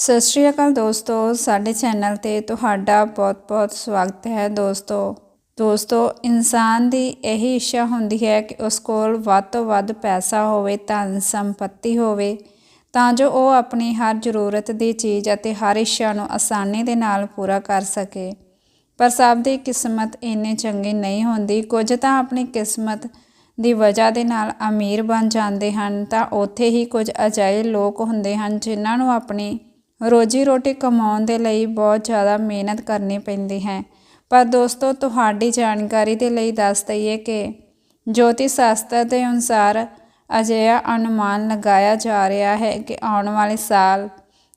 ਸਤਿ ਸ਼੍ਰੀ ਅਕਾਲ ਦੋਸਤੋ, ਸਾਡੇ ਚੈਨਲ ਤੇ ਤੁਹਾਡਾ ਬਹੁਤ-ਬਹੁਤ ਸਵਾਗਤ ਹੈ ਦੋਸਤੋ। ਦੋਸਤੋ, ਇਨਸਾਨ ਦੀ ਇਹੀ ਇੱਛਾ ਹੁੰਦੀ ਹੈ ਕਿ ਉਸ ਕੋਲ ਵੱਧ ਤੋਂ ਵੱਧ ਪੈਸਾ ਹੋਵੇ, ਧਨ, ਸੰਪਤੀ ਹੋਵੇ, ਤਾਂ ਜੋ ਉਹ ਆਪਣੀ ਹਰ ਜ਼ਰੂਰਤ ਦੀ ਚੀਜ਼ ਅਤੇ ਹਰ ਇੱਛਾ ਨੂੰ ਆਸਾਨੀ ਦੇ ਨਾਲ ਪੂਰਾ ਕਰ ਸਕੇ। ਪਰ ਸਭ ਦੀ ਕਿਸਮਤ ਇੰਨੇ ਚੰਗੀ ਨਹੀਂ ਹੁੰਦੀ। ਕੁਝ ਤਾਂ ਆਪਣੀ ਕਿਸਮਤ ਦੀ ਵਜ੍ਹਾ ਦੇ ਨਾਲ ਅਮੀਰ ਬਣ ਜਾਂਦੇ ਹਨ, ਤਾਂ ਉੱਥੇ ਹੀ ਕੁਝ ਅਜਿਹੇ ਲੋਕ ਹੁੰਦੇ ਹਨ ਜਿਨ੍ਹਾਂ ਨੂੰ ਆਪਣੀ ਰੋਜੀ ਰੋਟੀ ਕਮਾਉਣ ਦੇ ਲਈ ਬਹੁਤ ਜ਼ਿਆਦਾ ਮਿਹਨਤ ਕਰਨੀ ਪੈਂਦੀ ਹੈ। ਪਰ ਦੋਸਤੋ, ਤੁਹਾਡੀ ਜਾਣਕਾਰੀ ਦੇ ਲਈ ਦੱਸ ਦਈਏ ਕਿ ਜੋਤੀ ਸ਼ਾਸਤਰ ਦੇ ਅਨੁਸਾਰ ਅਜਿਹਾ ਅਨੁਮਾਨ ਲਗਾਇਆ ਜਾ ਰਿਹਾ ਹੈ ਕਿ ਆਉਣ ਵਾਲੇ ਸਾਲ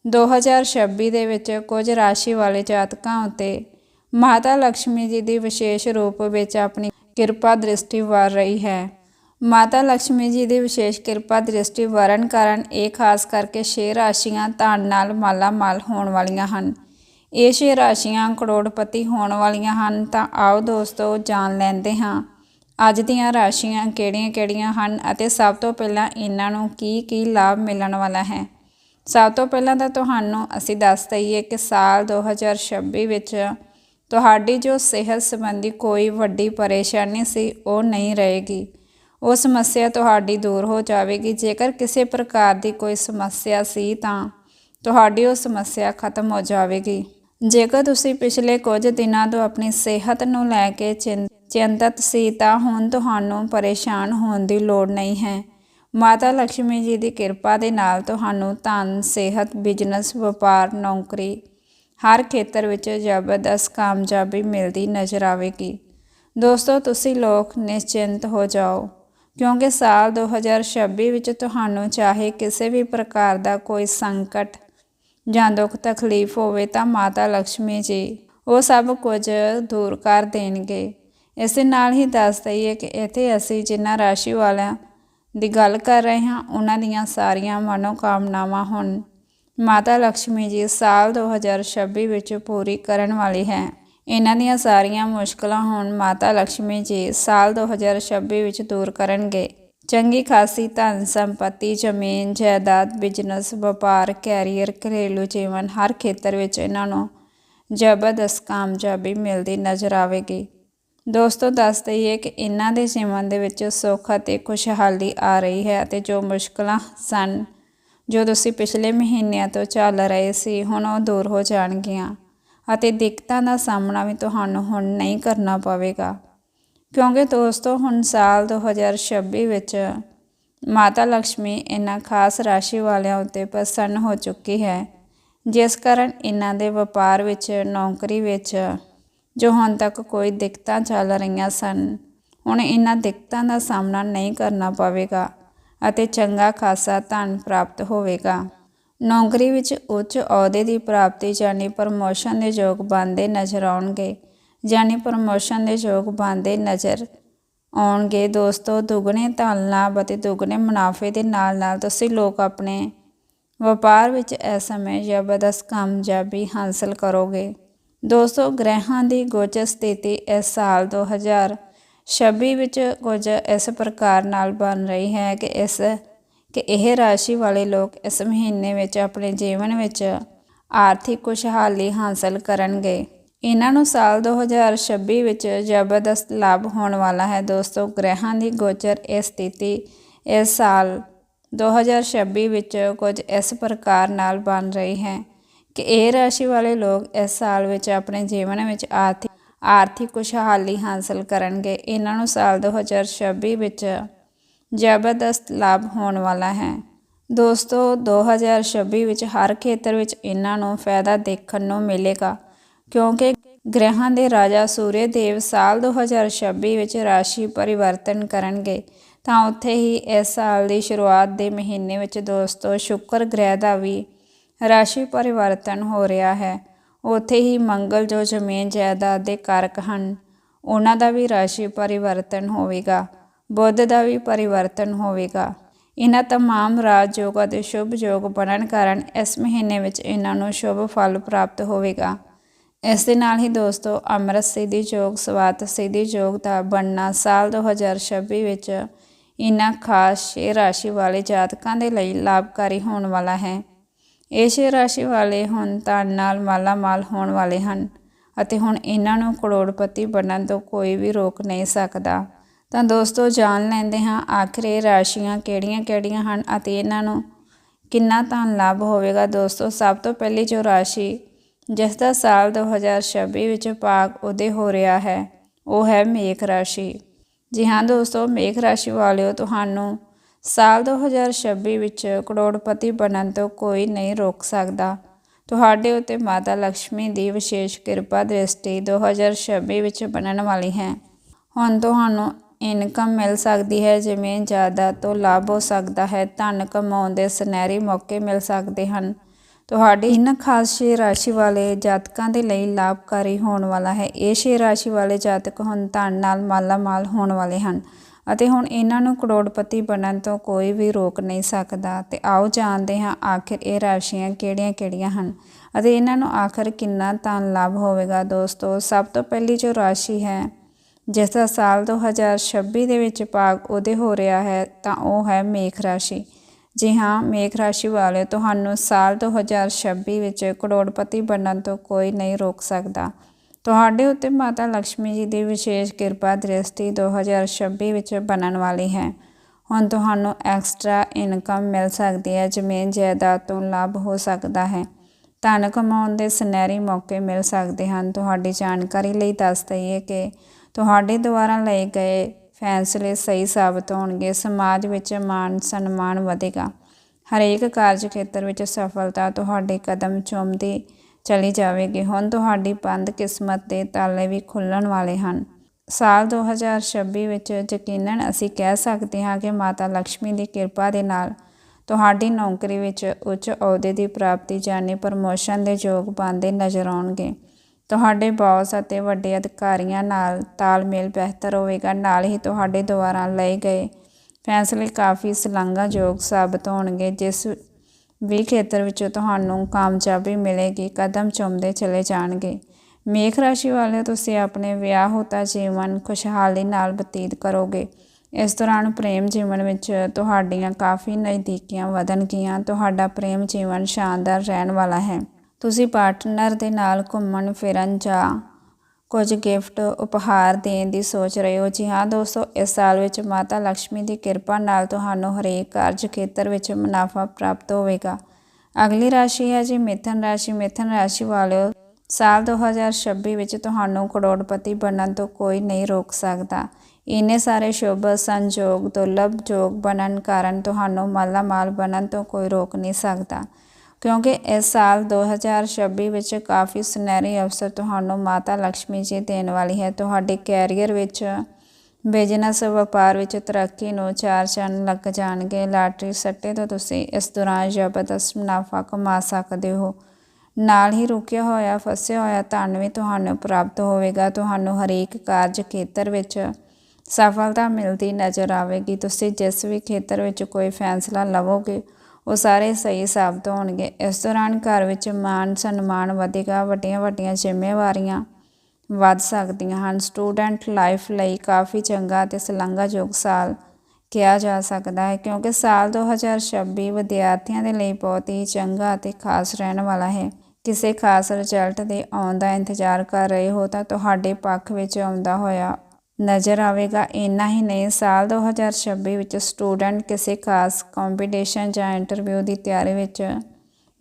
2026 ਦੇ ਵਿੱਚ ਕੁਝ ਰਾਸ਼ੀ ਵਾਲੇ ਜਾਤਕਾਂ ਉੱਤੇ ਮਾਤਾ ਲక్ష్ਮੀ ਜੀ ਦੀ ਵਿਸ਼ੇਸ਼ ਰੂਪ ਵਿੱਚ ਆਪਣੀ ਕਿਰਪਾ ਦ੍ਰਿਸ਼ਟੀ ਵਾਰ ਰਹੀ ਹੈ। ਮਾਤਾ ਲక్ష్ਮੀ ਜੀ ਦੀ ਵਿਸ਼ੇਸ਼ ਕਿਰਪਾ ਦ੍ਰਿਸ਼ਟੀ ਵਰਨ ਕਾਰਨ, ਇਹ ਖਾਸ ਕਰਕੇ ਛੇ ਰਾਸ਼ੀਆਂ ਧਨ ਨਾਲ ਮਾਲਾ ਮਾਲ ਹੋਣ ਵਾਲੀਆਂ ਹਨ। ਇਹ ਛੇ ਰਾਸ਼ੀਆਂ ਕਰੋੜਪਤੀ ਹੋਣ ਵਾਲੀਆਂ ਹਨ, ਤਾਂ ਆਓ ਦੋਸਤੋ ਜਾਣ ਲੈਂਦੇ ਹਾਂ। ਅੱਜ ਦੀਆਂ ਰਾਸ਼ੀਆਂ ਕਿਹੜੀਆਂ-ਕਿਹੜੀਆਂ ਹਨ ਅਤੇ ਸਭ ਤੋਂ ਪਹਿਲਾਂ ਇਹਨਾਂ ਨੂੰ ਕੀ ਕੀ ਲਾਭ ਮਿਲਣ ਵਾਲਾ ਹੈ? ਸਭ ਤੋਂ ਪਹਿਲਾਂ ਤਾਂ ਤੁਹਾਨੂੰ ਅਸੀਂ ਦੱਸ ਦਈਏ ਕਿ ਸਾਲ 2026 ਵਿੱਚ ਤੁਹਾਡੀ ਜੋ ਸਿਹਤ ਸੰਬੰਧੀ ਕੋਈ ਵੱਡੀ ਪਰੇਸ਼ਾਨੀ ਸੀ, ਉਹ ਨਹੀਂ ਰਹੇਗੀ। ਉਹ ਸਮੱਸਿਆ ਤੁਹਾਡੀ ਦੂਰ ਹੋ ਜਾਵੇਗੀ। ਜੇਕਰ ਕਿਸੇ ਪ੍ਰਕਾਰ ਦੀ ਕੋਈ ਸਮੱਸਿਆ ਸੀ ਤਾਂ ਤੁਹਾਡੀ ਉਹ ਸਮੱਸਿਆ ਖਤਮ ਹੋ ਜਾਵੇਗੀ। ਜੇਕਰ ਤੁਸੀਂ ਪਿਛਲੇ ਕੁਝ ਦਿਨਾਂ ਤੋਂ ਆਪਣੀ ਸਿਹਤ ਨੂੰ ਲੈ ਕੇ ਚਿੰਤਤ ਸੀ ਤਾਂ ਹੁਣ ਤੁਹਾਨੂੰ ਪਰੇਸ਼ਾਨ ਹੋਣ ਦੀ ਲੋੜ ਨਹੀਂ ਹੈ। ਮਾਤਾ ਲక్ష్ਮੀ ਜੀ ਦੀ ਕਿਰਪਾ ਦੇ ਨਾਲ ਤੁਹਾਨੂੰ ਧਨ, ਸਿਹਤ, ਬਿਜ਼ਨਸ, ਵਪਾਰ, ਨੌਕਰੀ ਹਰ ਖੇਤਰ ਵਿੱਚ ਜ਼ਬਰਦਸਤ ਕਾਮਯਾਬੀ ਮਿਲਦੀ ਨਜ਼ਰ ਆਵੇਗੀ। ਦੋਸਤੋ, ਤੁਸੀਂ ਲੋਕ ਨਿਸ਼ਚਿੰਤ ਹੋ ਜਾਓ। ਕਿਉਂਕਿ ਸਾਲ 2026 ਵਿੱਚ ਤੁਹਾਨੂੰ ਚਾਹੇ ਕਿਸੇ ਵੀ ਪ੍ਰਕਾਰ ਦਾ ਕੋਈ ਸੰਕਟ ਜਾਂ ਦੁੱਖ ਤਕਲੀਫ ਹੋਵੇ ਤਾਂ ਮਾਤਾ ਲక్ష్ਮੀ ਜੀ ਉਹ ਸਭ ਕੁਝ ਦੂਰ ਕਰ ਦੇਣਗੇ। ਇਸ ਨਾਲ ਹੀ ਦੱਸ ਦਈਏ ਕਿ ਇੱਥੇ ਅਸੀਂ ਜਿਨ੍ਹਾਂ ਰਾਸ਼ੀ ਵਾਲਿਆਂ ਦੀ ਗੱਲ ਕਰ ਰਹੇ ਹਾਂ, ਉਹਨਾਂ ਦੀਆਂ ਸਾਰੀਆਂ ਮਨੋਕਾਮਨਾਵਾਂ ਹੁਣ ਮਾਤਾ ਲక్ష్ਮੀ ਜੀ ਸਾਲ 2026 ਵਿੱਚ ਪੂਰੀ ਕਰਨ ਵਾਲੀ ਹੈ। ਇਹਨਾਂ ਦੀਆਂ ਸਾਰੀਆਂ ਮੁਸ਼ਕਲਾਂ ਹੁਣ ਮਾਤਾ ਲక్ష్ਮੀ ਜੀ ਸਾਲ 2026 ਵਿੱਚ ਦੂਰ ਕਰਨਗੇ। ਚੰਗੀ ਖਾਸੀ ਧਨ ਸੰਪਤੀ, ਜ਼ਮੀਨ, ਜਾਇਦਾਦ ਬਿਜ਼ਨਸ ਵਪਾਰ ਕੈਰੀਅਰ ਘਰੇਲੂ ਜੀਵਨ, ਹਰ ਖੇਤਰ ਵਿੱਚ ਇਹਨਾਂ ਨੂੰ ਜ਼ਬਰਦਸਤ ਕਾਮਯਾਬੀ ਮਿਲਦੀ ਨਜ਼ਰ ਆਵੇਗੀ। ਦੋਸਤੋ, ਦੱਸ ਦਈਏ ਕਿ ਇਹਨਾਂ ਦੇ ਜੀਵਨ ਦੇ ਵਿੱਚ ਸੁੱਖ ਅਤੇ ਖੁਸ਼ਹਾਲੀ ਆ ਰਹੀ ਹੈ ਅਤੇ ਜੋ ਮੁਸ਼ਕਲਾਂ ਸਨ ਜੋ ਤੁਸੀਂ ਪਿਛਲੇ ਮਹੀਨਿਆਂ ਤੋਂ ਚੱਲ ਰਹੇ ਸੀ, ਹੁਣ ਉਹ ਦੂਰ ਹੋ ਜਾਣਗੀਆਂ। ਅਤੇ ਦਿੱਕਤਾਂ ਦਾ ਸਾਹਮਣਾ ਵੀ ਤੁਹਾਨੂੰ ਹੁਣ ਨਹੀਂ ਕਰਨਾ ਪਵੇਗਾ। ਕਿਉਂਕਿ ਦੋਸਤੋ, ਹੁਣ ਸਾਲ 2026 ਵਿੱਚ ਮਾਤਾ ਲక్ష్ਮੀ ਇਹਨਾਂ ਖਾਸ ਰਾਸ਼ੀ ਵਾਲਿਆਂ ਉੱਤੇ ਪ੍ਰਸੰਨ ਹੋ ਚੁੱਕੀ ਹੈ, ਜਿਸ ਕਾਰਨ ਇਹਨਾਂ ਦੇ ਵਪਾਰ ਵਿੱਚ, ਨੌਕਰੀ ਵਿੱਚ ਜੋ ਹੁਣ ਤੱਕ ਕੋਈ ਦਿੱਕਤਾਂ ਚੱਲ ਰਹੀਆਂ ਸਨ, ਹੁਣ ਇਹਨਾਂ ਦਿੱਕਤਾਂ ਦਾ ਸਾਹਮਣਾ ਨਹੀਂ ਕਰਨਾ ਪਵੇਗਾ ਅਤੇ ਚੰਗਾ ਖਾਸਾ ਧਨ ਪ੍ਰਾਪਤ ਹੋਵੇਗਾ। ਨੌਕਰੀ ਵਿੱਚ ਉੱਚ ਅਹੁਦੇ ਦੀ ਪ੍ਰਾਪਤੀ ਜਾਨੀ ਪ੍ਰਮੋਸ਼ਨ ਦੇ ਯੋਗ ਬਣਦੇ ਨਜ਼ਰ ਆਉਣਗੇ। ਜਾਨੀ ਪ੍ਰਮੋਸ਼ਨ ਦੇ ਯੋਗ ਬਣਦੇ ਨਜ਼ਰ ਆਉਣਗੇ। ਦੋਸਤੋ, ਦੁੱਗਣੇ ਧਨ ਲਾਭ ਅਤੇ ਦੁੱਗਣੇ ਮੁਨਾਫੇ ਦੇ ਨਾਲ ਨਾਲ ਤੁਸੀਂ ਲੋਕ ਆਪਣੇ ਵਪਾਰ ਵਿੱਚ ਇਸ ਸਮੇਂ ਜ਼ਬਰਦਸਤ ਕਾਮਯਾਬੀ ਹਾਸਲ ਕਰੋਗੇ। ਦੋਸਤੋ, ਗ੍ਰਹਿਾਂ ਦੀ ਗੋਚਰ ਸਥਿਤੀ ਇਸ ਸਾਲ 2026 ਵਿੱਚ ਕੁਝ ਇਸ ਪ੍ਰਕਾਰ ਨਾਲ ਬਣ ਰਹੀ ਹੈ ਕਿ ਇਸ ਕਿ ਇਹ ਰਾਸ਼ੀ ਵਾਲੇ ਲੋਕ ਇਸ ਮਹੀਨੇ ਵਿੱਚ ਆਪਣੇ ਜੀਵਨ ਵਿੱਚ ਆਰਥਿਕ ਖੁਸ਼ਹਾਲੀ ਹਾਸਲ ਕਰਨਗੇ। ਇਹਨਾਂ ਨੂੰ ਸਾਲ 2026 ਵਿੱਚ ਜ਼ਬਰਦਸਤ ਲਾਭ ਹੋਣ ਵਾਲਾ ਹੈ। ਦੋਸਤੋ, ਗ੍ਰਹਿਾਂ ਦੀ ਗੋਚਰ ਇਹ ਸਥਿਤੀ ਇਸ ਸਾਲ 2026 ਵਿੱਚ ਕੁਝ ਇਸ ਪ੍ਰਕਾਰ ਨਾਲ ਬਣ ਰਹੀ ਹੈ ਕਿ ਇਹ ਰਾਸ਼ੀ ਵਾਲੇ ਲੋਕ ਇਸ ਸਾਲ ਵਿੱਚ ਆਪਣੇ ਜੀਵਨ ਵਿੱਚ ਆਰਥਿਕ ਆਰਥਿਕ ਖੁਸ਼ਹਾਲੀ ਹਾਸਲ ਕਰਨਗੇ। ਇਹਨਾਂ ਨੂੰ ਸਾਲ 2026 ਵਿੱਚ ਜ਼ਬਰਦਸਤ ਲਾਭ ਹੋਣ ਵਾਲਾ ਹੈ। ਦੋਸਤੋ 2026 ਵਿੱਚ ਹਰ ਖੇਤਰ ਵਿੱਚ ਇਹਨਾਂ ਨੂੰ ਫਾਇਦਾ ਦੇਖਣ ਨੂੰ ਮਿਲੇਗਾ, ਕਿਉਂਕਿ ਗ੍ਰਹਿਾਂ ਦੇ ਰਾਜਾ ਸੂਰਯ ਦੇਵ ਸਾਲ 2026 ਵਿੱਚ ਰਾਸ਼ੀ ਪਰਿਵਰਤਨ ਕਰਨਗੇ। ਤਾਂ ਉੱਥੇ ਹੀ ਇਸ ਸਾਲ ਦੀ ਸ਼ੁਰੂਆਤ ਦੇ ਮਹੀਨੇ ਵਿੱਚ ਦੋਸਤੋ, ਸ਼ੁੱਕਰ ਗ੍ਰਹਿ ਦਾ ਵੀ ਰਾਸ਼ੀ ਪਰਿਵਰਤਨ ਹੋ ਰਿਹਾ ਹੈ। ਉੱਥੇ ਹੀ ਮੰਗਲ ਜੋ ਜ਼ਮੀਨ ਜਾਇਦਾਦ ਦੇ ਕਾਰਕ ਹਨ, ਉਹਨਾਂ ਦਾ ਵੀ ਰਾਸ਼ੀ ਪਰਿਵਰਤਨ ਹੋਵੇਗਾ। ਬੁੱਧ ਦਾ ਵੀ ਪਰਿਵਰਤਨ ਹੋਵੇਗਾ ਇਹਨਾਂ तमाम ਰਾਜਯੋਗ ਅਤੇ ਸ਼ੁਭ ਯੋਗ ਬਣਨ ਕਾਰਨ ਇਸ ਮਹੀਨੇ ਵਿੱਚ ਇਹਨਾਂ ਨੂੰ ਸ਼ੁਭ ਫਲ ਪ੍ਰਾਪਤ ਹੋਵੇਗਾ ਇਸ ਦੇ ਨਾਲ ਹੀ ਦੋਸਤੋ ਅਮਰਤ ਸਿੱਧੀ ਯੋਗ ਸਵਾਤ ਸਿੱਧੀ ਯੋਗ ਦਾ ਬਣਨਾ ਸਾਲ 2026 ਵਿੱਚ ਇਹਨਾਂ ਖਾਸ ਛੇ ਰਾਸ਼ੀ ਵਾਲੇ ਜਾਤਕਾਂ ਦੇ ਲਈ ਲਾਭਕਾਰੀ ਹੋਣ ਵਾਲਾ ਹੈ ਇਸੇ ਰਾਸ਼ੀ ਵਾਲੇ ਹੁਣ ਧਨ ਨਾਲ ਮਾਲਾ ਮਾਲ ਹੋਣ ਵਾਲੇ ਹਨ ਅਤੇ ਹੁਣ ਇਹਨਾਂ ਨੂੰ ਕਰੋੜਪਤੀ ਬਣਨ ਤੋਂ ਕੋਈ ਵੀ ਰੋਕ ਨਹੀਂ ਸਕਦਾ ਤਾਂ ਦੋਸਤੋ ਜਾਣ ਲੈਂਦੇ ਹਾਂ ਆਖਿਰ ਇਹ ਰਾਸ਼ੀਆਂ ਕਿਹੜੀਆਂ-ਕਿਹੜੀਆਂ ਹਨ ਅਤੇ ਇਹਨਾਂ ਨੂੰ ਕਿੰਨਾ ਧਨ ਲਾਭ ਹੋਵੇਗਾ। ਦੋਸਤੋ, ਸਭ ਤੋਂ ਪਹਿਲੀ ਜੋ ਰਾਸ਼ੀ ਜਿਸ ਦਾ ਸਾਲ 2026 ਵਿੱਚ ਭਾਗ ਉਹਦੇ ਹੋ ਰਿਹਾ ਹੈ, ਉਹ ਹੈ ਮੇਖ ਰਾਸ਼ੀ। ਜੀ ਹਾਂ ਦੋਸਤੋ, ਮੇਖ ਰਾਸ਼ੀ ਵਾਲਿਓ, ਤੁਹਾਨੂੰ ਸਾਲ 2026 ਵਿੱਚ ਕਰੋੜਪਤੀ ਬਣਨ ਤੋਂ ਕੋਈ ਨਹੀਂ ਰੋਕ ਸਕਦਾ। ਤੁਹਾਡੇ ਉੱਤੇ ਮਾਤਾ ਲక్ష్ਮੀ ਦੀ ਵਿਸ਼ੇਸ਼ ਕਿਰਪਾ ਦ੍ਰਿਸ਼ਟੀ 2026 ਵਿੱਚ ਬਣਨ ਵਾਲੀ ਹੈ। ਹੁਣ ਤੁਹਾਨੂੰ ਇਨਕਮ ਮਿਲ ਸਕਦੀ ਹੈ, ਜਿਵੇਂ ਜ਼ਿਆਦਾ ਤੋਂ ਲਾਭ ਹੋ ਸਕਦਾ ਹੈ, ਧਨ ਕਮਾਉਣ ਦੇ ਸੁਨਹਿਰੀ ਮੌਕੇ ਮਿਲ ਸਕਦੇ ਹਨ। ਤੁਹਾਡੀ ਇਨ ਖਾਸ ਸ਼ੇ ਰਾਸ਼ੀ ਵਾਲੇ ਜਾਤਕਾਂ ਦੇ ਲਈ ਲਾਭਕਾਰੀ ਹੋਣ ਵਾਲਾ ਹੈ। ਇਹ ਸ਼ੇ ਰਾਸ਼ੀ ਵਾਲੇ ਜਾਤਕ ਹੁਣ ਧਨ ਨਾਲ ਮਾਲਾ ਮਾਲ ਹੋਣ ਵਾਲੇ ਹਨ ਅਤੇ ਹੁਣ ਇਹਨਾਂ ਨੂੰ ਕਰੋੜਪਤੀ ਬਣਨ ਤੋਂ ਕੋਈ ਵੀ ਰੋਕ ਨਹੀਂ ਸਕਦਾ। ਤੇ ਆਓ ਜਾਣਦੇ ਹਾਂ ਆਖਿਰ ਇਹ ਰਾਸ਼ੀਆਂ ਕਿਹੜੀਆਂ-ਕਿਹੜੀਆਂ ਹਨ ਅਤੇ ਇਹਨਾਂ ਨੂੰ ਆਖਰ ਕਿੰਨਾ ਧਨ ਲਾਭ ਹੋਵੇਗਾ। ਦੋਸਤੋ, ਸਭ ਤੋਂ ਪਹਿਲੀ ਜੋ ਰਾਸ਼ੀ ਹੈ ਜਿਸ ਦਾ ਸਾਲ 2026 ਦੇ ਵਿੱਚ ਭਾਗ ਉਹਦੇ ਹੋ ਰਿਹਾ ਹੈ, ਤਾਂ ਉਹ ਹੈ ਮੇਖ ਰਾਸ਼ੀ। ਜੀ ਹਾਂ, ਮੇਖ ਰਾਸ਼ੀ ਵਾਲੇ ਤੁਹਾਨੂੰ ਸਾਲ 2026 ਵਿੱਚ ਕਰੋੜਪਤੀ ਬਣਨ ਤੋਂ ਕੋਈ ਨਹੀਂ ਰੋਕ ਸਕਦਾ। ਤੁਹਾਡੇ ਉੱਤੇ ਮਾਤਾ ਲక్ష్ਮੀ ਜੀ ਦੀ ਵਿਸ਼ੇਸ਼ ਕਿਰਪਾ ਦ੍ਰਿਸ਼ਟੀ 2026 ਵਿੱਚ ਬਣਨ ਵਾਲੀ ਹੈ। ਹੁਣ ਤੁਹਾਨੂੰ ਐਕਸਟਰਾ ਇਨਕਮ ਮਿਲ ਸਕਦੀ ਹੈ ਜ਼ਮੀਨ ਜਾਇਦਾਦ ਤੋਂ ਲਾਭ ਹੋ ਸਕਦਾ ਹੈ। ਧਨ ਕਮਾਉਣ ਦੇ ਸੁਨਹਿਰੀ ਮੌਕੇ ਮਿਲ ਸਕਦੇ ਹਨ। ਤੁਹਾਡੀ ਜਾਣਕਾਰੀ ਲਈ ਦੱਸ ਦਈਏ ਕਿ ਤੁਹਾਡੇ ਦੁਆਰਾ ਲਏ ਗਏ ਫੈਸਲੇ ਸਹੀ ਸਾਬਤ ਹੋਣਗੇ। ਸਮਾਜ ਵਿੱਚ ਮਾਣ, ਸਨਮਾਨ ਵਧੇਗਾ। ਹਰੇਕ ਕਾਰਜ ਖੇਤਰ ਵਿੱਚ ਸਫਲਤਾ ਤੁਹਾਡੇ ਕਦਮ ਚੁੰਮਦੀ ਚਲੀ ਜਾਵੇਗੀ। ਹੁਣ ਤੁਹਾਡੀ ਬੰਦ ਕਿਸਮਤ ਦੇ ਤਾਲੇ ਵੀ ਖੁੱਲਣ ਵਾਲੇ ਹਨ। ਸਾਲ 2026 ਵਿੱਚ ਯਕੀਨਨ ਅਸੀਂ ਕਹਿ ਸਕਦੇ ਹਾਂ ਕਿ ਮਾਤਾ ਲక్ష్ਮੀ ਦੀ ਕਿਰਪਾ ਦੇ ਨਾਲ ਤੁਹਾਡੀ ਨੌਕਰੀ ਵਿੱਚ ਉੱਚ ਅਹੁਦੇ ਦੀ ਪ੍ਰਾਪਤੀ ਜਾਨੀ ਪ੍ਰਮੋਸ਼ਨ ਦੇ ਯੋਗ ਬਣਦੇ ਨਜ਼ਰ ਆਉਣਗੇ। ਤੁਹਾਡੇ ਬੌਸ ਅਤੇ ਵੱਡੇ ਅਧਿਕਾਰੀਆਂ ਨਾਲ ਤਾਲਮੇਲ ਬਿਹਤਰ ਹੋਵੇਗਾ। ਨਾਲ ਹੀ ਤੁਹਾਡੇ ਦੁਆਰਾ ਲਏ ਗਏ ਫੈਸਲੇ ਕਾਫੀ ਸ਼ਲਾਘਾਯੋਗ ਸਾਬਤ ਹੋਣਗੇ, ਜਿਸ ਵੀ ਖੇਤਰ ਵਿੱਚ ਤੁਹਾਨੂੰ ਕਾਮਯਾਬੀ ਮਿਲੇਗੀ, ਕਦਮ ਚੁੰਮਦੇ ਚਲੇ ਜਾਣਗੇ। ਮੇਖ ਰਾਸ਼ੀ ਵਾਲੇ, ਤੁਸੀਂ ਆਪਣੇ ਵਿਆਹ ਹੋਤਾ ਜੀਵਨ ਖੁਸ਼ਹਾਲੀ ਨਾਲ ਬਤੀਤ ਕਰੋਗੇ। ਇਸ ਦੌਰਾਨ ਪ੍ਰੇਮ ਜੀਵਨ ਵਿੱਚ ਤੁਹਾਡੀਆਂ ਕਾਫੀ ਨਜ਼ਦੀਕੀਆਂ ਵਧਣਗੀਆਂ। ਤੁਹਾਡਾ ਪ੍ਰੇਮ ਜੀਵਨ ਸ਼ਾਨਦਾਰ ਰਹਿਣ ਵਾਲਾ ਹੈ। ਤੁਸੀਂ ਪਾਰਟਨਰ ਦੇ ਨਾਲ ਘੁੰਮਣ, ਫਿਰਨ ਜਾਂ ਕੁਝ ਗਿਫਟ ਉਪਹਾਰ ਦੇਣ ਦੀ ਸੋਚ ਰਹੇ ਹੋ। ਜੀ ਹਾਂ ਦੋਸਤੋ, ਇਸ ਸਾਲ ਵਿੱਚ ਮਾਤਾ ਲక్ష్ਮੀ ਦੀ ਕਿਰਪਾ ਨਾਲ ਤੁਹਾਨੂੰ ਹਰੇਕ ਕਾਰਜ ਖੇਤਰ ਵਿੱਚ ਮੁਨਾਫਾ ਪ੍ਰਾਪਤ ਹੋਵੇਗਾ। ਅਗਲੀ ਰਾਸ਼ੀ ਹੈ ਜੀ ਮਿਥਨ ਰਾਸ਼ੀ। ਮਿਥਨ ਰਾਸ਼ੀ ਵਾਲਿਓ ਸਾਲ 2026 ਵਿੱਚ ਤੁਹਾਨੂੰ ਕਰੋੜਪਤੀ ਬਣਨ ਤੋਂ ਕੋਈ ਨਹੀਂ ਰੋਕ ਸਕਦਾ। ਇਨੇ ਸਾਰੇ ਸ਼ੁਭ, ਸੰਜੋਗ, ਦੁਰਲਭ ਜੋਗ ਬਣਨ ਕਾਰਨ ਤੁਹਾਨੂੰ ਮਾਲਾ ਮਾਲ ਬਣਨ ਤੋਂ ਕੋਈ ਰੋਕ ਨਹੀਂ ਸਕਦਾ। ਕਿਉਂਕਿ ਇਸ ਸਾਲ 2026 ਵਿੱਚ ਕਾਫੀ ਸੁਨਹਿਰੀ ਅਵਸਰ ਤੁਹਾਨੂੰ ਮਾਤਾ ਲక్ష్ਮੀ ਜੀ ਦੇਣ ਵਾਲੀ ਹੈ। ਤੁਹਾਡੇ ਕੈਰੀਅਰ ਵਿੱਚ, ਬਿਜ਼ਨਸ ਵਪਾਰ ਵਿੱਚ ਤਰੱਕੀ ਨੂੰ ਚਾਰ ਚੰਨ ਲੱਗ ਜਾਣਗੇ। ਲਾਟਰੀ ਸੱਟੇ ਤੋਂ ਤੁਸੀਂ ਇਸ ਦੌਰਾਨ ਜ਼ਬਰਦਸਤ ਮੁਨਾਫਾ ਕਮਾ ਸਕਦੇ ਹੋ। ਨਾਲ ਹੀ ਰੁਕਿਆ ਹੋਇਆ, ਫਸਿਆ ਹੋਇਆ ਧਨ ਵੀ ਤੁਹਾਨੂੰ ਪ੍ਰਾਪਤ ਹੋਵੇਗਾ। ਤੁਹਾਨੂੰ ਹਰੇਕ ਕਾਰਜ ਖੇਤਰ ਵਿੱਚ ਸਫਲਤਾ ਮਿਲਦੀ ਨਜ਼ਰ ਆਵੇਗੀ। ਤੁਸੀਂ ਜਿਸ ਵੀ ਖੇਤਰ ਵਿੱਚ ਕੋਈ ਫੈਸਲਾ ਲਵੋਗੇ ਉਹ ਸਾਰੇ ਸਹੀ ਸਾਬਤ ਹੋਣਗੇ। ਇਸ ਦੌਰਾਨ ਘਰ ਵਿੱਚ ਮਾਨ ਸਨਮਾਨ ਵਧੇਗਾ, ਵੱਡੀਆਂ ਵੱਡੀਆਂ ਜ਼ਿੰਮੇਵਾਰੀਆਂ ਵੱਧ ਸਕਦੀਆਂ ਹਨ। ਸਟੂਡੈਂਟ ਲਾਈਫ ਲਈ ਕਾਫੀ ਚੰਗਾ ਅਤੇ ਸ਼ਲਾਘਾਯੋਗ ਸਾਲ ਕਿਹਾ ਜਾ ਸਕਦਾ ਹੈ, ਕਿਉਂਕਿ ਸਾਲ 2026 ਵਿਦਿਆਰਥੀਆਂ ਦੇ ਲਈ ਬਹੁਤ ਹੀ ਚੰਗਾ ਅਤੇ ਖਾਸ ਰਹਿਣ ਵਾਲਾ ਹੈ। ਕਿਸੇ ਖਾਸ ਰਿਜ਼ਲਟ ਦੇ ਆਉਣ ਦਾ ਇੰਤਜ਼ਾਰ ਕਰ ਰਹੇ ਹੋ ਤਾਂ ਤੁਹਾਡੇ ਪੱਖ ਵਿੱਚ ਆਉਂਦਾ ਹੋਇਆ ਨਜ਼ਰ ਆਵੇਗਾ। ਇੰਨਾ ਹੀ ਨਹੀਂ, ਸਾਲ 2026 ਵਿੱਚ ਸਟੂਡੈਂਟ ਕਿਸੇ ਖਾਸ ਕੰਪੀਟੀਸ਼ਨ ਜਾਂ ਇੰਟਰਵਿਊ ਦੀ ਤਿਆਰੀ ਵਿੱਚ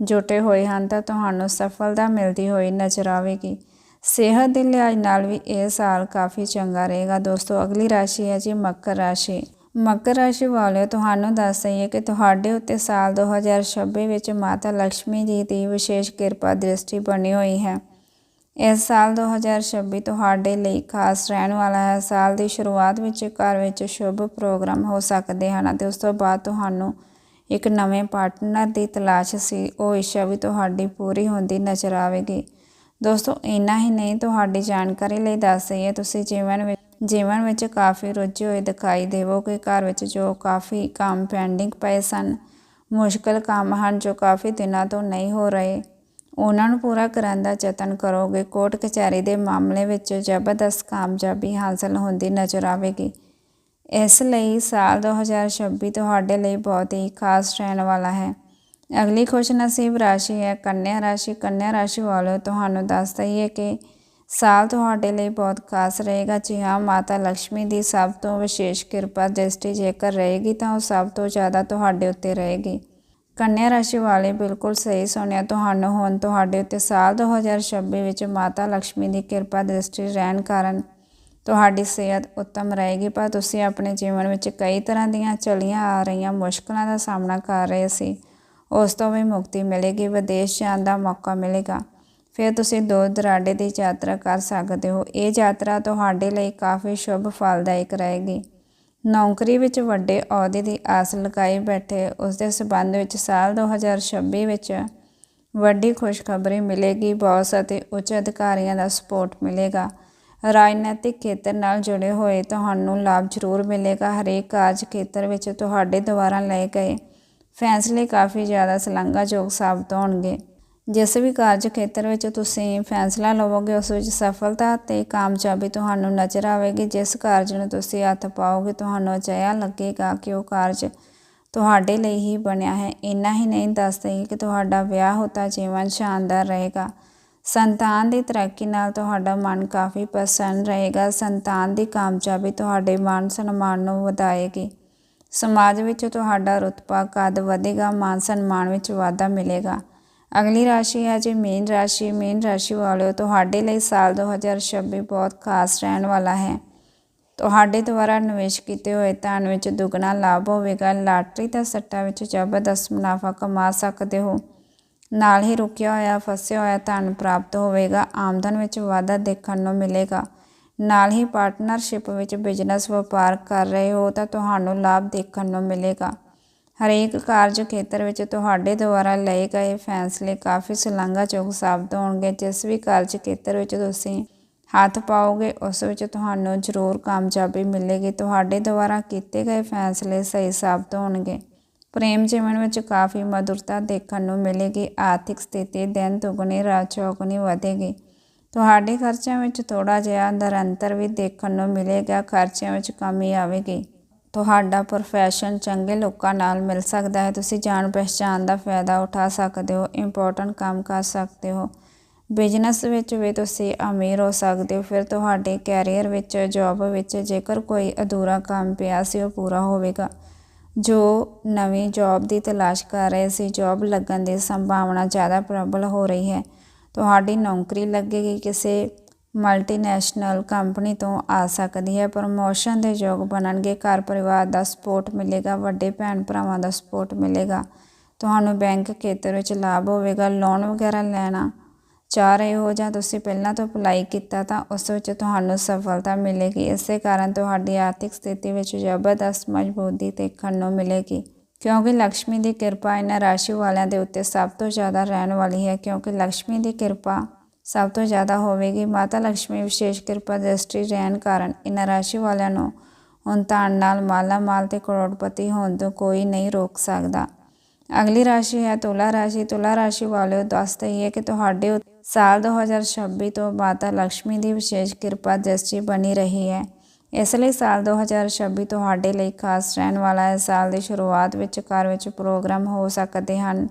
ਜੁਟੇ ਹੋਏ ਹਨ ਤਾਂ ਤੁਹਾਨੂੰ ਸਫਲਤਾ ਮਿਲਦੀ ਹੋਈ ਨਜ਼ਰ ਆਵੇਗੀ। ਸਿਹਤ ਦੇ ਲਿਹਾਜ਼ ਨਾਲ ਵੀ ਇਹ ਸਾਲ ਕਾਫੀ ਚੰਗਾ ਰਹੇਗਾ। ਦੋਸਤੋ, ਅਗਲੀ ਰਾਸ਼ੀ ਹੈ ਜੀ ਮਕਰ ਰਾਸ਼ੀ। ਮਕਰ ਰਾਸ਼ੀ ਵਾਲਿਓ, ਤੁਹਾਨੂੰ ਦੱਸ ਦਈਏ ਕਿ ਤੁਹਾਡੇ ਉੱਤੇ ਸਾਲ 2026 ਵਿੱਚ ਮਾਤਾ ਲక్ష్ਮੀ ਜੀ ਦੀ ਵਿਸ਼ੇਸ਼ ਕਿਰਪਾ ਦ੍ਰਿਸ਼ਟੀ ਬਣੀ ਹੋਈ ਹੈ। ਇਸ ਸਾਲ 2026 ਤੁਹਾਡੇ ਲਈ ਖਾਸ ਰਹਿਣ ਵਾਲਾ ਹੈ। ਸਾਲ ਦੀ ਸ਼ੁਰੂਆਤ ਵਿੱਚ ਘਰ ਵਿੱਚ ਸ਼ੁਭ ਪ੍ਰੋਗਰਾਮ ਹੋ ਸਕਦੇ ਹਨ ਅਤੇ ਉਸ ਤੋਂ ਬਾਅਦ ਤੁਹਾਨੂੰ ਇੱਕ ਨਵੇਂ ਪਾਰਟਨਰ ਦੀ ਤਲਾਸ਼ ਸੀ। ਉਹ ਇੱਛਾ ਵੀ ਤੁਹਾਡੀ ਪੂਰੀ ਹੁੰਦੀ ਨਜ਼ਰ ਆਵੇਗੀ। ਦੋਸਤੋ, ਇੰਨਾ ਹੀ ਨਹੀਂ, ਤੁਹਾਡੀ ਜਾਣਕਾਰੀ ਲਈ ਦੱਸ ਦਈਏ, ਤੁਸੀਂ ਜੀਵਨ ਵਿੱਚ ਜੀਵਨ ਵਿੱਚ ਕਾਫੀ ਰੁੱਝੇ ਹੋਏ ਦਿਖਾਈ ਦੇਵੋਗੇ। ਘਰ ਵਿੱਚ ਜੋ ਕਾਫੀ ਕੰਮ ਪੈਂਡਿੰਗ ਪਏ ਸਨ, ਮੁਸ਼ਕਲ ਕੰਮ ਹਨ ਜੋ ਕਾਫੀ ਦਿਨਾਂ ਤੋਂ ਨਹੀਂ ਹੋ ਰਹੇ। ਉਹਨਾਂ ਨੂੰ ਪੂਰਾ ਕਰਨ ਦਾ ਯਤਨ ਕਰੋਗੇ, ਕੋਰਟ ਕਚਹਿਰੀ ਦੇ ਮਾਮਲੇ ਵਿੱਚ ਜ਼ਬਰਦਸਤ ਕਾਮਯਾਬੀ ਹਾਸਲ ਹੁੰਦੀ ਨਜ਼ਰ ਆਵੇਗੀ। ਇਸ ਲਈ ਸਾਲ 2026 ਤੁਹਾਡੇ ਲਈ ਬਹੁਤ ਹੀ ਖਾਸ ਰਹਿਣ ਵਾਲਾ ਹੈ। ਅਗਲੀ ਖੁਸ਼ਨਸੀਬ ਰਾਸ਼ੀ ਹੈ, ਕੰਨਿਆ ਰਾਸ਼ੀ। ਕੰਨਿਆ ਰਾਸ਼ੀ ਵਾਲਿਓ, ਤੁਹਾਨੂੰ ਦੱਸ ਦਈਏ ਕਿ ਸਾਲ ਤੁਹਾਡੇ ਲਈ ਬਹੁਤ ਖਾਸ ਰਹੇਗਾ। ਜੀ ਹਾਂ, ਮਾਤਾ ਲక్ష్ਮੀ ਦੀ ਸਭ ਤੋਂ ਵਿਸ਼ੇਸ਼ ਕਿਰਪਾ ਦ੍ਰਿਸ਼ਟੀ ਜੇਕਰ ਰਹੇਗੀ ਤਾਂ ਉਹ ਸਭ ਤੋਂ ਜ਼ਿਆਦਾ ਤੁਹਾਡੇ ਉੱਤੇ ਰਹੇਗੀ। ਕੰਨਿਆ ਰਾਸ਼ੀ ਵਾਲੇ ਬਿਲਕੁਲ ਸਹੀ ਸੁਣਿਆ ਤੁਹਾਨੂੰ ਹੁਣ ਤੁਹਾਡੇ ਉੱਤੇ ਸਾਲ 2026 ਵਿੱਚ ਮਾਤਾ ਲక్ష్ਮੀ ਦੀ ਕਿਰਪਾ ਦ੍ਰਿਸ਼ਟੀ ਰਹਿਣ ਕਾਰਨ ਤੁਹਾਡੀ ਸਿਹਤ ਉੱਤਮ ਰਹੇਗੀ, ਪਰ ਤੁਸੀਂ ਆਪਣੇ ਜੀਵਨ ਵਿੱਚ ਕਈ ਤਰ੍ਹਾਂ ਦੀਆਂ ਚਲੀਆਂ ਆ ਰਹੀਆਂ ਮੁਸ਼ਕਲਾਂ ਦਾ ਸਾਹਮਣਾ ਕਰ ਰਹੇ ਸੀ। ਉਸ ਤੋਂ ਵੀ ਮੁਕਤੀ ਮਿਲੇਗੀ, ਵਿਦੇਸ਼ ਜਾਣ ਦਾ ਮੌਕਾ ਮਿਲੇਗਾ। ਫਿਰ ਤੁਸੀਂ ਦੂਰ ਦਰਾਡੇ ਦੀ ਯਾਤਰਾ ਕਰ ਸਕਦੇ ਹੋ। ਇਹ ਯਾਤਰਾ ਤੁਹਾਡੇ ਲਈ ਕਾਫੀ ਸ਼ੁਭ ਫਲਦਾਇਕ ਰਹੇਗੀ। ਨੌਕਰੀ ਵਿੱਚ ਵੱਡੇ ਅਹੁਦੇ ਦੀ ਆਸ ਲਗਾਈ ਬੈਠੇ ਉਸ ਦੇ ਸਬੰਧ ਵਿੱਚ ਸਾਲ 2026 ਵਿੱਚ ਵੱਡੀ ਖੁਸ਼ਖਬਰੀ ਮਿਲੇਗੀ, ਬੌਸ ਅਤੇ ਉੱਚ ਅਧਿਕਾਰੀਆਂ ਦਾ ਸਪੋਰਟ ਮਿਲੇਗਾ। ਰਾਜਨੀਤਿਕ ਖੇਤਰ ਨਾਲ ਜੁੜੇ ਹੋਏ ਤੁਹਾਨੂੰ ਲਾਭ ਜ਼ਰੂਰ ਮਿਲੇਗਾ। ਹਰੇਕ ਕਾਰਜ ਖੇਤਰ ਵਿੱਚ ਤੁਹਾਡੇ ਦੁਆਰਾ ਲਏ ਗਏ ਫੈਸਲੇ ਕਾਫੀ ਜ਼ਿਆਦਾ ਸ਼ਲਾਘਾਯੋਗ ਸਾਬਤ ਹੋਣਗੇ। ਜਿਸ ਵੀ ਕਾਰਜ ਖੇਤਰ ਵਿੱਚ ਤੁਸੀਂ ਫੈਸਲਾ ਲਵੋਗੇ, ਉਸ ਵਿੱਚ ਸਫਲਤਾ ਤੇ ਕਾਮਯਾਬੀ ਤੁਹਾਨੂੰ ਨਜ਼ਰ ਆਵੇਗੀ। ਜਿਸ ਕਾਰਜ ਨੂੰ ਤੁਸੀਂ ਹੱਥ ਪਾਓਗੇ, ਤੁਹਾਨੂੰ ਅਜਿਹਾ ਲੱਗੇਗਾ ਕਿ ਉਹ ਕਾਰਜ ਤੁਹਾਡੇ ਲਈ ਹੀ ਬਣਿਆ ਹੈ। ਇੰਨਾ ਹੀ ਨਹੀਂ, ਦੱਸਦੇ ਕਿ ਤੁਹਾਡਾ ਵਿਆਹ ਹੋਤਾ, ਜੀਵਨ ਸ਼ਾਨਦਾਰ ਰਹੇਗਾ। ਸੰਤਾਨ ਦੀ ਤਰੱਕੀ ਨਾਲ ਤੁਹਾਡਾ ਮਨ ਕਾਫੀ ਪ੍ਰਸੰਨ ਰਹੇਗਾ। ਸੰਤਾਨ ਦੀ ਕਾਮਯਾਬੀ ਤੁਹਾਡੇ ਮਾਨ ਸਨਮਾਨ ਨੂੰ ਵਧਾਏਗੀ। ਸਮਾਜ ਵਿੱਚ ਤੁਹਾਡਾ ਰੁਤਬਾ ਕਦ ਵਧੇਗਾ, ਮਾਨ ਸਨਮਾਨ ਵਿੱਚ ਵਾਧਾ ਮਿਲੇਗਾ। ਅਗਲੀ ਰਾਸ਼ੀ ਹੈ ਜੀ, ਮੀਨ ਰਾਸ਼ੀ ਮੀਨ ਰਾਸ਼ੀ ਵਾਲਿਓ, ਤੁਹਾਡੇ ਲਈ ਸਾਲ 2026 ਬਹੁਤ ਖਾਸ ਰਹਿਣ ਵਾਲਾ ਹੈ। ਤੁਹਾਡੇ ਦੁਆਰਾ ਨਿਵੇਸ਼ ਕੀਤੇ ਹੋਏ ਧਨ ਵਿੱਚ ਦੁੱਗਣਾ ਲਾਭ ਹੋਵੇਗਾ। ਲਾਟਰੀ ਦਾ ਸੱਟਾ ਵਿੱਚ ਜ਼ਬਰਦਸਤ ਮੁਨਾਫਾ ਕਮਾ ਸਕਦੇ ਹੋ। ਨਾਲ ਹੀ ਰੁਕਿਆ ਹੋਇਆ, ਫਸਿਆ ਹੋਇਆ ਧਨ ਪ੍ਰਾਪਤ ਹੋਵੇਗਾ। ਆਮਦਨ ਵਿੱਚ ਵਾਧਾ ਦੇਖਣ ਨੂੰ ਮਿਲੇਗਾ। ਨਾਲ ਹੀ ਪਾਰਟਨਰਸ਼ਿਪ ਵਿੱਚ ਬਿਜ਼ਨਸ ਵਪਾਰ ਕਰ ਰਹੇ ਹੋ ਤਾਂ ਤੁਹਾਨੂੰ ਲਾਭ ਦੇਖਣ ਨੂੰ ਮਿਲੇਗਾ। ਹਰੇਕ ਕਾਰਜ ਖੇਤਰ ਵਿੱਚ ਤੁਹਾਡੇ ਦੁਆਰਾ ਲਏ ਗਏ ਫੈਸਲੇ ਕਾਫੀ ਸ਼ਲਾਘਾਯੋਗ ਸਾਬਤ ਹੋਣਗੇ। ਜਿਸ ਵੀ ਕਾਰਜ ਖੇਤਰ ਵਿੱਚ ਤੁਸੀਂ ਹੱਥ ਪਾਓਗੇ, ਉਸ ਵਿੱਚ ਤੁਹਾਨੂੰ ਜ਼ਰੂਰ ਕਾਮਯਾਬੀ ਮਿਲੇਗੀ। ਤੁਹਾਡੇ ਦੁਆਰਾ ਕੀਤੇ ਗਏ ਫੈਸਲੇ ਸਹੀ ਸਾਬਤ ਹੋਣਗੇ। ਪ੍ਰੇਮ ਜੀਵਨ ਵਿੱਚ ਕਾਫੀ ਮధుਰਤਾ ਦੇਖਣ ਨੂੰ ਮਿਲੇਗੀ। ਆਰਥਿਕ ਸਥਿਤੀ ਦਿਨ ਦੁਗਣੀ, ਰਾਤ ਚੌਗੁਣੀ ਵਧੇਗੀ। ਤੁਹਾਡੇ ਖਰਚਿਆਂ ਵਿੱਚ ਥੋੜਾ ਜਿਹਾ ਨਿਰੰਤਰ ਵੀ ਦੇਖਣ ਨੂੰ ਮਿਲੇਗਾ। ਖਰਚਿਆਂ ਵਿੱਚ ਕਮੀ ਆਵੇਗੀ। ਤੁਹਾਡਾ ਪ੍ਰੋਫੈਸ਼ਨ ਚੰਗੇ ਲੋਕਾਂ ਨਾਲ ਮਿਲ ਸਕਦਾ ਹੈ। ਤੁਸੀਂ ਜਾਣ ਪਛਾਣ ਦਾ ਫਾਇਦਾ ਉਠਾ ਸਕਦੇ ਹੋ ਇੰਪੋਰਟੈਂਟ ਕੰਮ ਕਰ ਸਕਦੇ ਹੋ। ਬਿਜ਼ਨਸ ਵਿੱਚ ਵੀ ਤੁਸੀਂ ਅਮੀਰ ਹੋ ਸਕਦੇ ਹੋ। ਫਿਰ ਤੁਹਾਡੇ ਕੈਰੀਅਰ ਵਿੱਚ ਜੌਬ ਵਿੱਚ ਜੇਕਰ ਕੋਈ ਅਧੂਰਾ ਕੰਮ ਪਿਆ ਸੀ, ਉਹ ਪੂਰਾ ਹੋਵੇਗਾ। ਜੋ ਨਵੀਂ ਜੌਬ ਦੀ ਤਲਾਸ਼ ਕਰ ਰਹੇ ਸੀ ਜੌਬ ਲੱਗਣ ਦੀ ਸੰਭਾਵਨਾ ਜ਼ਿਆਦਾ ਪ੍ਰਬਲ ਹੋ ਰਹੀ ਹੈ। ਤੁਹਾਡੀ ਨੌਕਰੀ ਲੱਗੇਗੀ ਕਿਸੇ ਮਲਟੀਨੈਸ਼ਨਲ ਕੰਪਨੀ ਤੋਂ ਆ ਸਕਦੀ ਹੈ। ਪ੍ਰਮੋਸ਼ਨ ਦੇ ਯੋਗ ਬਣਨਗੇ। ਘਰ ਪਰਿਵਾਰ ਦਾ ਸਪੋਰਟ ਮਿਲੇਗਾ। ਵੱਡੇ ਭੈਣ ਭਰਾਵਾਂ ਦਾ ਸਪੋਰਟ ਮਿਲੇਗਾ। ਤੁਹਾਨੂੰ ਬੈਂਕ ਖੇਤਰ ਵਿੱਚ ਲਾਭ ਹੋਵੇਗਾ। ਲੋਨ ਵਗੈਰਾ ਲੈਣਾ ਚਾਹ ਰਹੇ ਹੋ ਜਾਂ ਤੁਸੀਂ ਪਹਿਲਾਂ ਤੋਂ ਅਪਲਾਈ ਕੀਤਾ ਤਾਂ ਉਸ ਵਿੱਚ ਤੁਹਾਨੂੰ ਸਫਲਤਾ ਮਿਲੇਗੀ। ਇਸੇ ਕਾਰਨ ਤੁਹਾਡੀ ਆਰਥਿਕ ਸਥਿਤੀ ਵਿੱਚ ਜ਼ਬਰਦਸਤ ਮਜ਼ਬੂਤੀ ਦੇਖਣ ਨੂੰ ਮਿਲੇਗੀ। ਕਿਉਂਕਿ ਲక్ష్ਮੀ ਦੀ ਕਿਰਪਾ ਇਹਨਾਂ ਰਾਸ਼ੀ ਵਾਲਿਆਂ ਦੇ ਉੱਤੇ ਸਭ ਤੋਂ ਜ਼ਿਆਦਾ ਰਹਿਣ ਵਾਲੀ ਹੈ। ਕਿਉਂਕਿ ਲక్ష్ਮੀ ਦੀ ਕਿਰਪਾ ਸਭ ਤੋਂ ਜ਼ਿਆਦਾ ਹੋਵੇਗੀ। ਮਾਤਾ ਲక్ష్ਮੀ ਵਿਸ਼ੇਸ਼ ਕਿਰਪਾ ਦ੍ਰਿਸ਼ਟੀ ਰਹਿਣ ਕਾਰਨ ਇਹਨਾਂ ਰਾਸ਼ੀ ਵਾਲਿਆਂ ਨੂੰ ਹੁਣ ਧਨ ਨਾਲ ਮਾਲਾ ਮਾਲ ਤੇ ਕਰੋੜਪਤੀ ਹੋਣ ਤੋਂ ਕੋਈ ਨਹੀਂ ਰੋਕ ਸਕਦਾ। ਅਗਲੀ ਰਾਸ਼ੀ ਹੈ ਤੁਲਾ ਰਾਸ਼ੀ। ਤੁਲਾ ਰਾਸ਼ੀ ਵਾਲਿਓ ਦੱਸ ਦਈਏ ਕਿ ਤੁਹਾਡੇ ਸਾਲ 2026 ਤੋਂ ਮਾਤਾ ਲక్ష్ਮੀ ਦੀ ਵਿਸ਼ੇਸ਼ ਕਿਰਪਾ ਦ੍ਰਿਸ਼ਟੀ ਬਣੀ ਰਹੀ ਹੈ। ਇਸ ਲਈ ਸਾਲ 2026 ਤੁਹਾਡੇ ਲਈ ਖਾਸ ਰਹਿਣ ਵਾਲਾ ਹੈ। ਸਾਲ ਦੀ ਸ਼ੁਰੂਆਤ ਵਿੱਚ ਘਰ ਵਿੱਚ ਪ੍ਰੋਗਰਾਮ ਹੋ ਸਕਦੇ ਹਨ।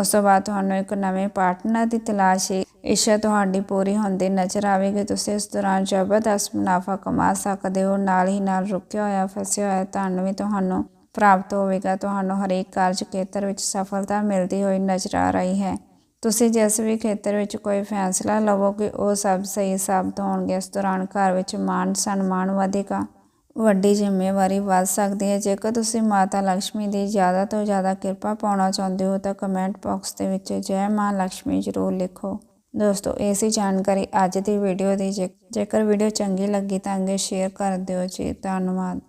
ਉਸ ਤੋਂ ਬਾਅਦ ਤੁਹਾਨੂੰ ਇੱਕ ਨਵੇਂ ਪਾਰਟਨਰ ਦੀ ਤਲਾਸ਼ ਹੈ। ਇੱਛਾ ਤੁਹਾਡੀ ਪੂਰੀ ਹੁੰਦੀ ਨਜ਼ਰ ਆਵੇਗੀ। ਤੁਸੀਂ ਇਸ ਦੌਰਾਨ ਜ਼ਬਰਦਸਤ ਮੁਨਾਫਾ ਕਮਾ ਸਕਦੇ ਹੋ। ਨਾਲ ਹੀ ਨਾਲ ਰੁਕਿਆ ਹੋਇਆ, ਫਸਿਆ ਹੋਇਆ ਧਨ ਵੀ ਤੁਹਾਨੂੰ ਪ੍ਰਾਪਤ ਹੋਵੇਗਾ। ਤੁਹਾਨੂੰ ਹਰੇਕ ਕਾਰਜ ਖੇਤਰ ਵਿੱਚ ਸਫਲਤਾ ਮਿਲਦੀ ਹੋਈ ਨਜ਼ਰ ਆ ਰਹੀ ਹੈ। ਤੁਸੀਂ ਜਿਸ ਵੀ ਖੇਤਰ ਵਿੱਚ ਕੋਈ ਫੈਸਲਾ ਲਵੋਗੇ, ਉਹ ਸਭ ਸਹੀ ਸਾਬਤ ਹੋਣਗੇ। ਇਸ ਦੌਰਾਨ ਘਰ ਵਿੱਚ ਮਾਨ ਸਨਮਾਨ ਵਧੇਗਾ। ਵੱਡੀ ਜ਼ਿੰਮੇਵਾਰੀ ਵੱਧ ਸਕਦੀ ਹੈ। ਜੇਕਰ ਤੁਸੀਂ ਮਾਤਾ ਲక్ష్ਮੀ ਦੀ ਜ਼ਿਆਦਾ ਤੋਂ ਜ਼ਿਆਦਾ ਕਿਰਪਾ ਪਾਉਣਾ ਚਾਹੁੰਦੇ ਹੋ, ਤਾਂ ਕਮੈਂਟ ਬਾਕਸ ਦੇ ਵਿੱਚ ਜੈ ਮਾਂ ਲక్ష్ਮੀ ਜ਼ਰੂਰ ਲਿਖੋ। ਦੋਸਤੋ, ਇਹ ਜਾਣਕਾਰੀ ਅੱਜ ਦੀ ਵੀਡੀਓ ਦੀ। ਜੇਕਰ ਵੀਡੀਓ ਚੰਗੀ ਲੱਗੀ, ਤਾਂ ਅੱਗੇ ਸ਼ੇਅਰ ਕਰ ਦਿਓ ਜੀ। ਧੰਨਵਾਦ।